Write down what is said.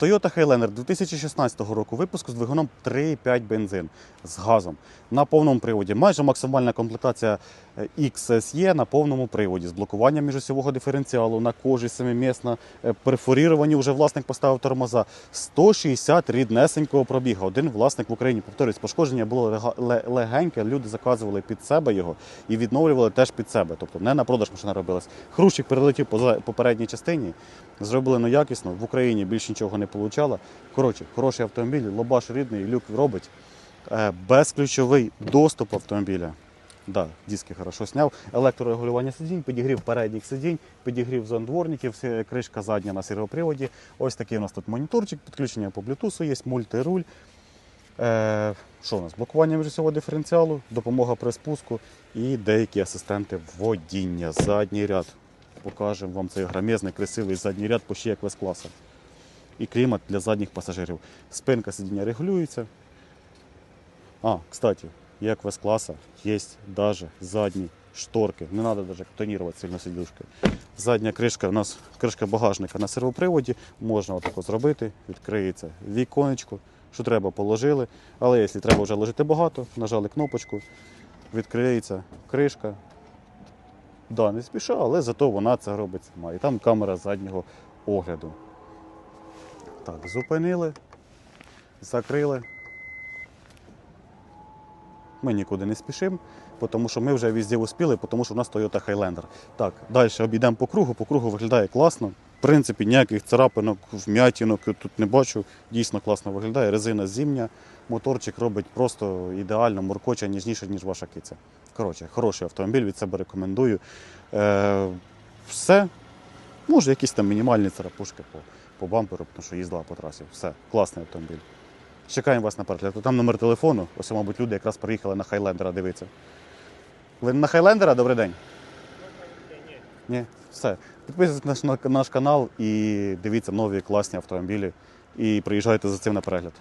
Toyota Highlander 2016 року випуску з двигуном 3,5 бензин з газом на повному приводі. Майже максимальна комплектація е, XSE на повному приводі з блокуванням міжосьового диференціалу на кожі семимісна, е, перфоріровані вже власник поставив тормоза. 160 ріднесенького пробіга. Один власник в Україні, повторюсь, пошкодження було легеньке, люди заказували під себе його і відновлювали теж під себе. Тобто не на продаж машина робилась. Хрущик перелетів по попередній частині, зробили ну, якісно, в Україні більше нічого не получало. Коротше, хороший автомобіль, лобаш рідний, люк робить. Е, Безключовий доступ автомобіля. Да, диски хорошо сняв. Електрорегулювання сидінь, підігрів передніх сидінь, підігрів зон дворників, кришка задня на сервоприводі. Ось такий у нас тут моніторчик, підключення по Bluetooth є, мультируль. Е, що у нас? Блокування міжосьового диференціалу, допомога при спуску і деякі асистенти водіння. Задній ряд. Покажемо вам цей громезний, красивий задній ряд, почти як вес класа. І клімат для задніх пасажирів. Спинка сидіння регулюється. А, кстати, як вес класа, є даже задні шторки. Не треба даже тонувати сильно сидушки. Задня кришка у нас кришка багажника на сервоприводі. Можна отако зробити, відкриється віконечко. Що треба, положили. Але якщо треба вже ложити багато, нажали кнопочку, відкриється кришка. Да, не спіша, але зато вона це робить сама. І там камера заднього огляду. Так, зупинили, закрили. Ми нікуди не спішимо, тому що ми вже везде успіли, тому що у нас Toyota Highlander. Так, далі обійдемо по кругу, по кругу виглядає класно. В принципі, ніяких царапинок, вм'ятінок тут не бачу. Дійсно класно виглядає. Резина зимня, моторчик робить просто ідеально, муркоче, ніжніше, ніж ваша киця. Коротше, хороший автомобіль, від себе рекомендую. Е, все. Може, якісь там мінімальні царапушки по, по бамперу, тому що їздила по трасі. Все, класний автомобіль. Чекаємо вас на перегляд. Там номер телефону. Ось, мабуть, люди якраз приїхали на Хайлендера дивитися. Ви на Хайлендера? Добрий день. Ні, все. Підписуйтесь на наш канал і дивіться нові класні автомобілі. І приїжджайте за цим на перегляд.